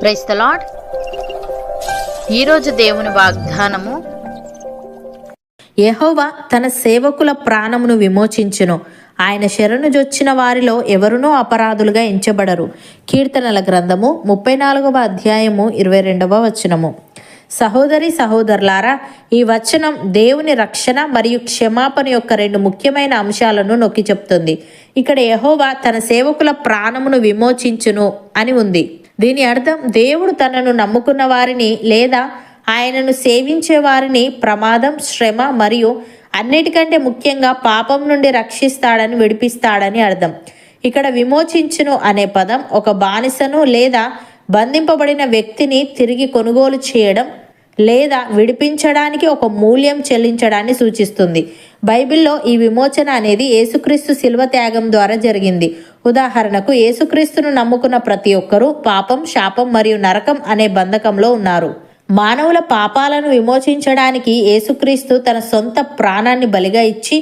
Price the lord ఈరోజు దేవుని వాగ్దానము యహోవా తన సేవకుల ప్రాణమును విమోచించును. ఆయన శరణు జొచ్చిన వారిలో ఎవరునో అపరాధులుగా ఎంచబడరు. కీర్తనల గ్రంథము ముప్పై నాలుగవ అధ్యాయము ఇరవై రెండవ వచనము. సహోదరి సహోదరులారా ఈ వచనం దేవుని రక్షణ మరియు క్షమాపణ యొక్క రెండు ముఖ్యమైన అంశాలను నొక్కి చెప్తుంది. ఇక్కడ యహోవా తన సేవకుల ప్రాణమును విమోచించును అని ఉంది. దీని అర్థం దేవుడు తనను నమ్ముకున్న వారిని లేదా ఆయనను సేవించే వారిని ప్రమాదం శ్రమ మరియు అన్నిటికంటే ముఖ్యంగా పాపం నుండి రక్షిస్తాడని విడిపిస్తాడని అర్థం. ఇక్కడ విమోచించును అనే పదం ఒక బానిసను లేదా బంధింపబడిన వ్యక్తిని తిరిగి కొనుగోలు చేయడం లేదా విడిపించడానికి ఒక మూల్యం చెల్లించడాన్ని సూచిస్తుంది. బైబిల్లో ఈ విమోచన అనేది యేసుక్రీస్తు శిల్వ త్యాగం ద్వారా జరిగింది. ఉదాహరణకు యేసుక్రీస్తును నమ్ముకున్న ప్రతి ఒక్కరూ పాపం శాపం మరియు నరకం అనే బంధకంలో ఉన్నారు. మానవుల పాపాలను విమోచించడానికి యేసుక్రీస్తు తన సొంత ప్రాణాన్ని బలిగా ఇచ్చి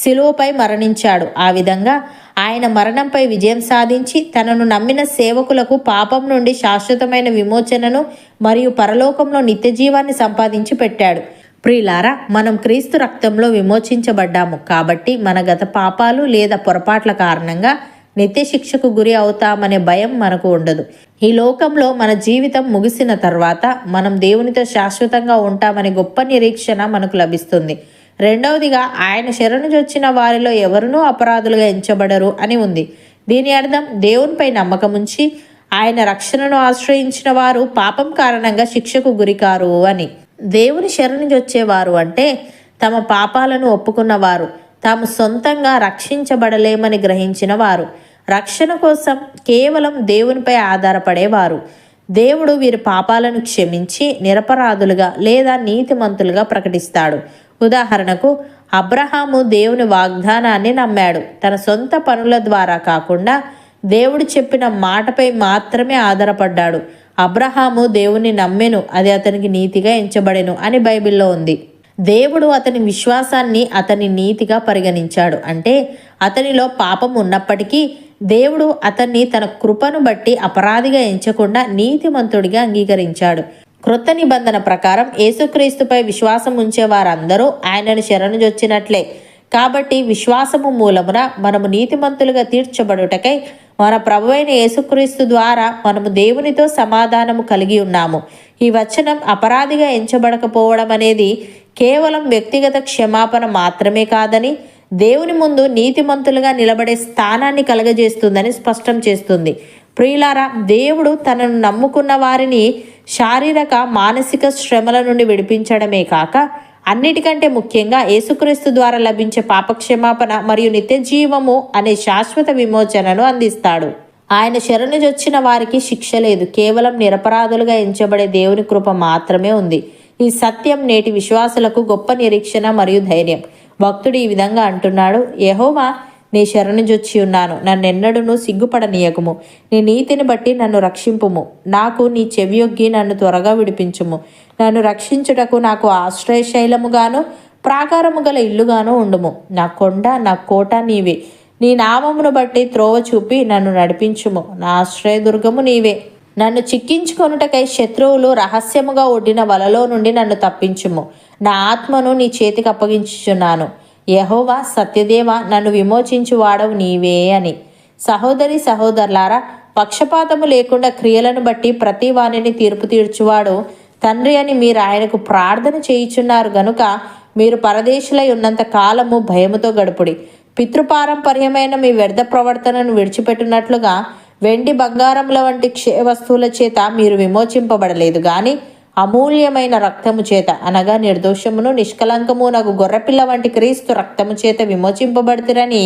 శిలువపై మరణించాడు. ఆ విధంగా ఆయన మరణంపై విజయం సాధించి తనను నమ్మిన సేవకులకు పాపం నుండి శాశ్వతమైన విమోచనను మరియు పరలోకంలో నిత్య జీవాన్ని సంపాదించి పెట్టాడు. ప్రియులారా మనం క్రీస్తు రక్తంలో విమోచించబడ్డాము కాబట్టి మన గత పాపాలు లేదా పొరపాట్ల కారణంగా నిత్య శిక్షకు గురి అవుతామనే భయం మనకు ఉండదు. ఈ లోకంలో మన జీవితం ముగిసిన తర్వాత మనం దేవునితో శాశ్వతంగా ఉంటామనే గొప్ప నిరీక్షణ మనకు లభిస్తుంది. రెండవదిగా ఆయన శరణు చొచ్చిన వారిలో ఎవరునూ అపరాధులుగా ఎంచబడరు అని ఉంది. దీని అర్థం దేవునిపై నమ్మకం ఉంచి ఆయన రక్షణను ఆశ్రయించిన వారు పాపం కారణంగా శిక్షకు గురికారు అని. దేవుని శరణు వచ్చేవారు అంటే తమ పాపాలను ఒప్పుకున్నవారు. తాము సొంతంగా రక్షించబడలేమని గ్రహించిన వారు. రక్షణ కోసం కేవలం దేవునిపై ఆధారపడేవారు. దేవుడు వీరి పాపాలను క్షమించి నిరపరాధులుగా లేదా నీతిమంతులుగా ప్రకటిస్తాడు. ఉదాహరణకు అబ్రహాము దేవుని వాగ్దానాన్ని నమ్మాడు. తన సొంత పనుల ద్వారా కాకుండా దేవుడు చెప్పిన మాటపై మాత్రమే ఆధారపడ్డాడు. అబ్రహాము దేవుని నమ్మెను అది అతనికి నీతిగా ఎంచబడెను అని బైబిల్లో ఉంది. దేవుడు అతని విశ్వాసాన్ని అతని నీతిగా పరిగణించాడు. అంటే అతనిలో పాపం ఉన్నప్పటికీ దేవుడు అతన్ని తన కృపను బట్టి అపరాధిగా ఎంచకుండా నీతిమంతుడిగా అంగీకరించాడు. క్రొత్త నిబంధన ప్రకారం యేసుక్రీస్తుపై విశ్వాసం ఉంచే వారందరూ ఆయనను శరణుజొచ్చినట్లే కాబట్టి విశ్వాసము మూలమున మనము నీతిమంతులుగా తీర్చబడుటకై మన ప్రభువైన యేసుక్రీస్తు ద్వారా మనము దేవునితో సమాధానము కలిగి ఉన్నాము. ఈ వచనం అపరాధిగా ఎంచబడకపోవడం అనేది కేవలం వ్యక్తిగత క్షమాపణ మాత్రమే కాదని దేవుని ముందు నీతిమంతులుగా నిలబడే స్థానాన్ని కలగజేస్తుందని స్పష్టం చేస్తుంది. ప్రియులారా దేవుడు తనను నమ్ముకున్న వారిని శారీరక మానసిక శ్రమల నుండి విడిపించడమే కాక అన్నిటికంటే ముఖ్యంగా యేసుక్రీస్తు ద్వారా లభించే పాపక్షమాపణ మరియు నిత్య జీవము అనే శాశ్వత విమోచనను అందిస్తాడు. ఆయన శరణుజొచ్చిన వారికి శిక్ష లేదు. కేవలం నిరపరాధులుగా ఎంచబడే దేవుని కృప మాత్రమే ఉంది. ఈ సత్యం నేటి విశ్వాసులకు గొప్ప నిరీక్షణ మరియు ధైర్యం. భక్తుడు ఈ విధంగా అంటున్నాడు యహోవా నీ శరణుజొచ్చి ఉన్నాను. నన్నెన్నడూను సిగ్గుపడనీయకుము. నీ నీతిని బట్టి నన్ను రక్షింపుము. నాకు నీ చెవియొగ్గి నన్ను త్వరగా విడిపించుము. నన్ను రక్షించుటకు నాకు ఆశ్రయశైలముగాను ప్రాకారము గల ఇల్లుగాను ఉండుము. నా కొండ నా కోట నీవే. నీ నామమును బట్టి త్రోవ చూపి నన్ను నడిపించుము. నా ఆశ్రయదుర్గము నీవే. నన్ను చిక్కించుకొనుటకై శత్రువులు రహస్యముగా ఒడ్డిన వలలో నుండి నన్ను తప్పించుము. నా ఆత్మను నీ చేతికి అప్పగించుచున్నాను. యహోవా సత్యదేవ నన్ను విమోచించు వాడవు నీవే అని. సహోదరి సహోదరులారా పక్షపాతము లేకుండా క్రియలను బట్టి ప్రతి వాణిని తీర్పు తీర్చువాడు తండ్రి అని మీరు ఆయనకు ప్రార్థన చేయుచున్నారు గనుక మీరు పరదేశులై ఉన్నంత కాలము భయముతో గడుపుడి. పితృపారంపర్యమైన మీ వ్యర్థ ప్రవర్తనను విడిచిపెట్టినట్లుగా వెండి బంగారముల వంటి క్షయ వస్తువుల చేత మీరు విమోచింపబడలేదు గాని అమూల్యమైన రక్తము చేత అనగా నిర్దోషమును నిష్కలంకము నాకు గొర్రెపిల్ల వంటి క్రీస్తు రక్తము చేత విమోచింపబడుతురని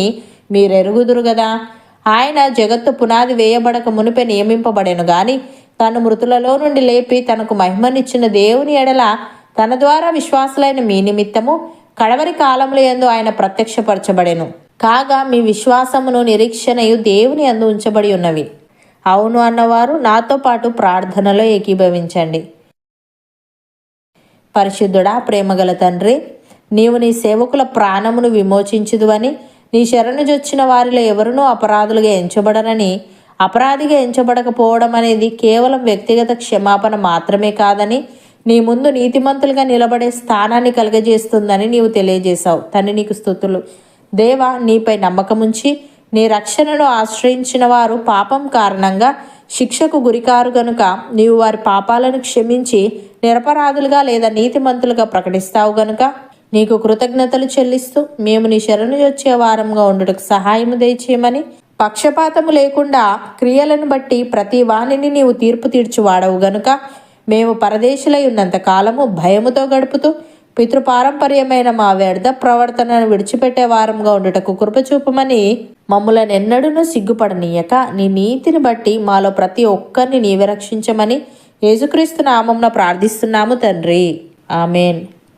మీరెరుగుదురు కదా ఆయన జగత్తు పునాది వేయబడక మునిపే నియమింపబడెను గాని తను మృతులలో నుండి లేపి తనకు మహిమనిచ్చిన దేవుని ఎడల తన ద్వారా విశ్వాసులైన మీ నిమిత్తము కడవరి కాలంలో ఎందు ఆయన ప్రత్యక్షపరచబడెను. కాగా మీ విశ్వాసమును నిరీక్షణయు దేవుని అందు ఉంచబడి ఉన్నవి. అవును అన్నవారు నాతో పాటు ప్రార్థనలో ఏకీభవించండి. పరిశుద్ధుడా ప్రేమగల తండ్రి నీవు నీ సేవకుల ప్రాణమును విమోచించుదువని నీ శరణుజొచ్చిన వారిలో ఎవరునూ అపరాధులుగా ఎంచబడరని అపరాధిగా ఎంచబడకపోవడం అనేది కేవలం వ్యక్తిగత క్షమాపణ మాత్రమే కాదని నీ ముందు నీతిమంతులుగా నిలబడే స్థానాన్ని కలుగజేస్తుందని నీవు తెలియజేశావు. తండ్రి నీకు స్థుతులు దేవా నీపై నమ్మకముంచి నీ రక్షణను ఆశ్రయించిన వారు పాపం కారణంగా శిక్షకు గురికారు గనుక నీవు వారి పాపాలను క్షమించి నిరపరాధులుగా లేదా నీతిమంతులుగా ప్రకటిస్తావు గనుక నీకు కృతజ్ఞతలు చెల్లిస్తూ మేము నీ శరణు వచ్చే వారంగా ఉండుటకు సహాయము దయచేయమని పక్షపాతము లేకుండా క్రియలను బట్టి ప్రతి వాణిని నీవు తీర్పు తీర్చి వాడవు గనుక మేము పరదేశులై ఉన్నంత కాలము భయముతో గడుపుతూ పితృపారంపర్యమైన మా వ్యర్థ ప్రవర్తనను విడిచిపెట్టే వారంగా ఉండుటకు కృపచూపమని మమ్ములను ఎన్నడూనూ సిగ్గుపడనీయక. నీ నీతిని బట్టి మాలో ప్రతి ఒక్కరిని నీవే రక్షించమని యేసుక్రీస్తు నామంన ప్రార్థిస్తున్నాము తండ్రి. ఆమెన్.